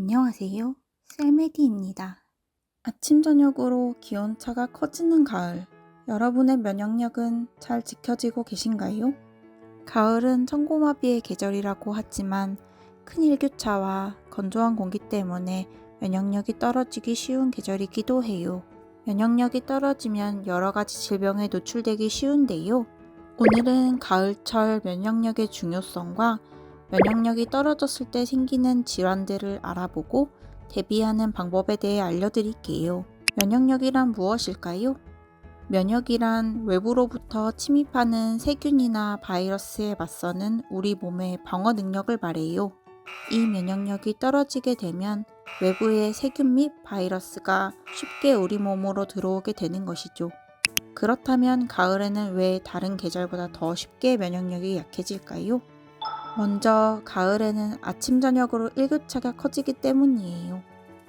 안녕하세요. 셀메디입니다. 아침 저녁으로 기온차가 커지는 가을. 여러분의 면역력은 잘 지켜지고 계신가요? 가을은 천고마비의 계절이라고 하지만 큰 일교차와 건조한 공기 때문에 면역력이 떨어지기 쉬운 계절이기도 해요. 면역력이 떨어지면 여러 가지 질병에 노출되기 쉬운데요. 오늘은 가을철 면역력의 중요성과 면역력이 떨어졌을 때 생기는 질환들을 알아보고 대비하는 방법에 대해 알려드릴게요. 면역력이란 무엇일까요? 면역이란 외부로부터 침입하는 세균이나 바이러스에 맞서는 우리 몸의 방어 능력을 말해요. 이 면역력이 떨어지게 되면 외부의 세균 및 바이러스가 쉽게 우리 몸으로 들어오게 되는 것이죠. 그렇다면 가을에는 왜 다른 계절보다 더 쉽게 면역력이 약해질까요? 먼저 가을에는 아침 저녁으로 일교차가 커지기 때문이에요.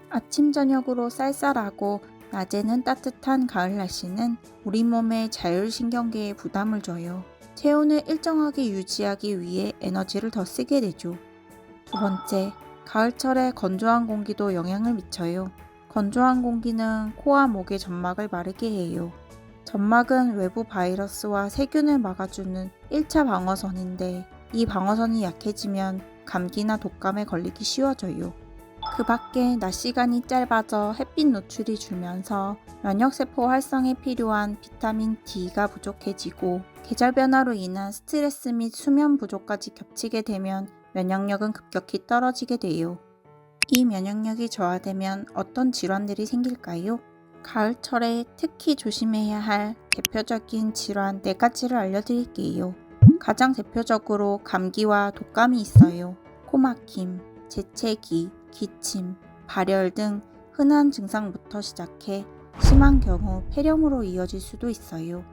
아침 저녁으로 쌀쌀하고 낮에는 따뜻한 가을 날씨는 우리 몸의 자율신경계에 부담을 줘요. 체온을 일정하게 유지하기 위해 에너지를 더 쓰게 되죠. 두 번째, 가을철에 건조한 공기도 영향을 미쳐요. 건조한 공기는 코와 목의 점막을 마르게 해요. 점막은 외부 바이러스와 세균을 막아주는 1차 방어선인데 이 방어선이 약해지면 감기나 독감에 걸리기 쉬워져요. 그 밖에 낮 시간이 짧아져 햇빛 노출이 줄면서 면역세포 활성에 필요한 비타민 D가 부족해지고 계절 변화로 인한 스트레스 및 수면 부족까지 겹치게 되면 면역력은 급격히 떨어지게 돼요. 이 면역력이 저하되면 어떤 질환들이 생길까요? 가을철에 특히 조심해야 할 대표적인 질환 4가지를 알려드릴게요. 가장 대표적으로 감기와 독감이 있어요. 코막힘, 재채기, 기침, 발열 등 흔한 증상부터 시작해 심한 경우 폐렴으로 이어질 수도 있어요.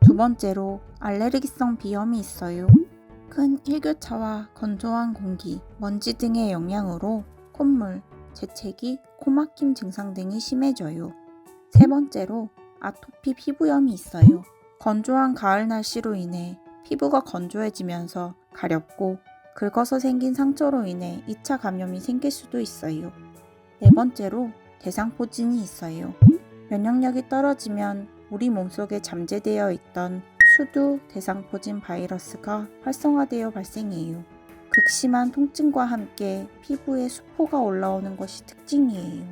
두 번째로 알레르기성 비염이 있어요. 큰 일교차와 건조한 공기, 먼지 등의 영향으로 콧물, 재채기, 코막힘 증상 등이 심해져요. 세 번째로 아토피 피부염이 있어요. 건조한 가을 날씨로 인해 피부가 건조해지면서 가렵고 긁어서 생긴 상처로 인해 2차 감염이 생길 수도 있어요. 네 번째로 대상포진이 있어요. 면역력이 떨어지면 우리 몸속에 잠재되어 있던 수두 대상포진 바이러스가 활성화되어 발생해요. 극심한 통증과 함께 피부에 수포가 올라오는 것이 특징이에요.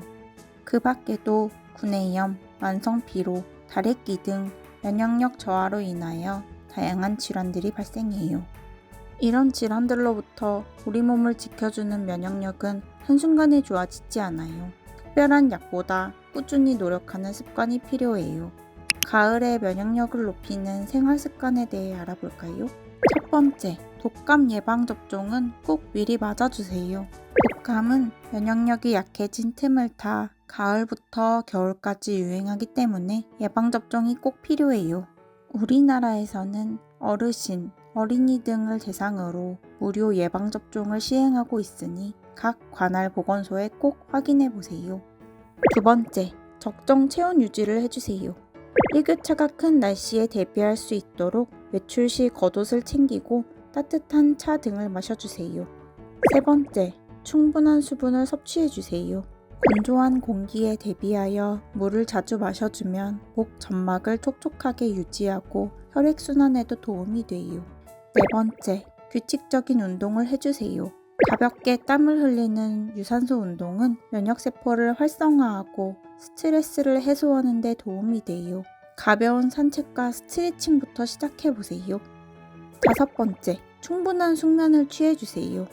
그 밖에도 구내염, 만성 피로, 다래끼 등 면역력 저하로 인하여 다양한 질환들이 발생해요. 이런 질환들로부터 우리 몸을 지켜주는 면역력은 한순간에 좋아지지 않아요. 특별한 약보다 꾸준히 노력하는 습관이 필요해요. 가을에 면역력을 높이는 생활 습관에 대해 알아볼까요? 첫 번째, 독감 예방 접종은 꼭 미리 맞아주세요. 독감은 면역력이 약해진 틈을 타 가을부터 겨울까지 유행하기 때문에 예방 접종이 꼭 필요해요. 우리나라에서는 어르신, 어린이 등을 대상으로 무료 예방접종을 시행하고 있으니 각 관할 보건소에 꼭 확인해 보세요. 두 번째, 적정 체온 유지를 해주세요. 일교차가 큰 날씨에 대비할 수 있도록 외출 시 겉옷을 챙기고 따뜻한 차 등을 마셔주세요. 세 번째, 충분한 수분을 섭취해주세요. 건조한 공기에 대비하여 물을 자주 마셔주면 목 점막을 촉촉하게 유지하고 혈액순환에도 도움이 돼요. 네 번째, 규칙적인 운동을 해주세요. 가볍게 땀을 흘리는 유산소 운동은 면역세포를 활성화하고 스트레스를 해소하는 데 도움이 돼요. 가벼운 산책과 스트레칭부터 시작해보세요. 다섯 번째, 충분한 숙면을 취해주세요.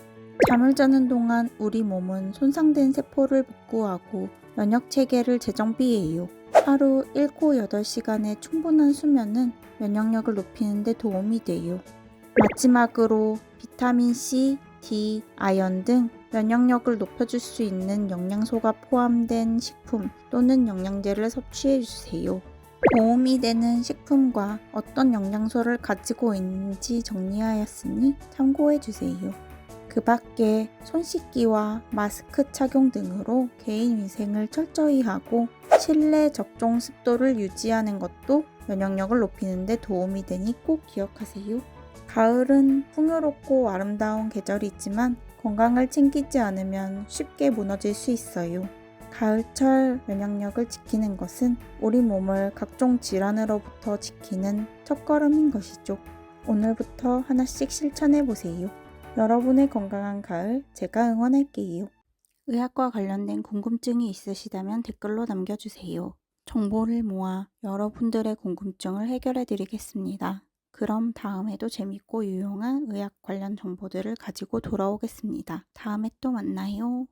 잠을 자는 동안 우리 몸은 손상된 세포를 복구하고 면역 체계를 재정비해요. 하루 7, 8시간의 충분한 수면은 면역력을 높이는 데 도움이 돼요. 마지막으로 비타민 C, D, 아연 등 면역력을 높여줄 수 있는 영양소가 포함된 식품 또는 영양제를 섭취해 주세요. 도움이 되는 식품과 어떤 영양소를 가지고 있는지 정리하였으니 참고해 주세요. 그 밖에 손 씻기와 마스크 착용 등으로 개인 위생을 철저히 하고 실내 적정 습도를 유지하는 것도 면역력을 높이는 데 도움이 되니 꼭 기억하세요. 가을은 풍요롭고 아름다운 계절이지만 건강을 챙기지 않으면 쉽게 무너질 수 있어요. 가을철 면역력을 지키는 것은 우리 몸을 각종 질환으로부터 지키는 첫걸음인 것이죠. 오늘부터 하나씩 실천해 보세요. 여러분의 건강한 가을 제가 응원할게요. 의학과 관련된 궁금증이 있으시다면 댓글로 남겨주세요. 정보를 모아 여러분들의 궁금증을 해결해 드리겠습니다. 그럼 다음에도 재밌고 유용한 의학 관련 정보들을 가지고 돌아오겠습니다. 다음에 또 만나요.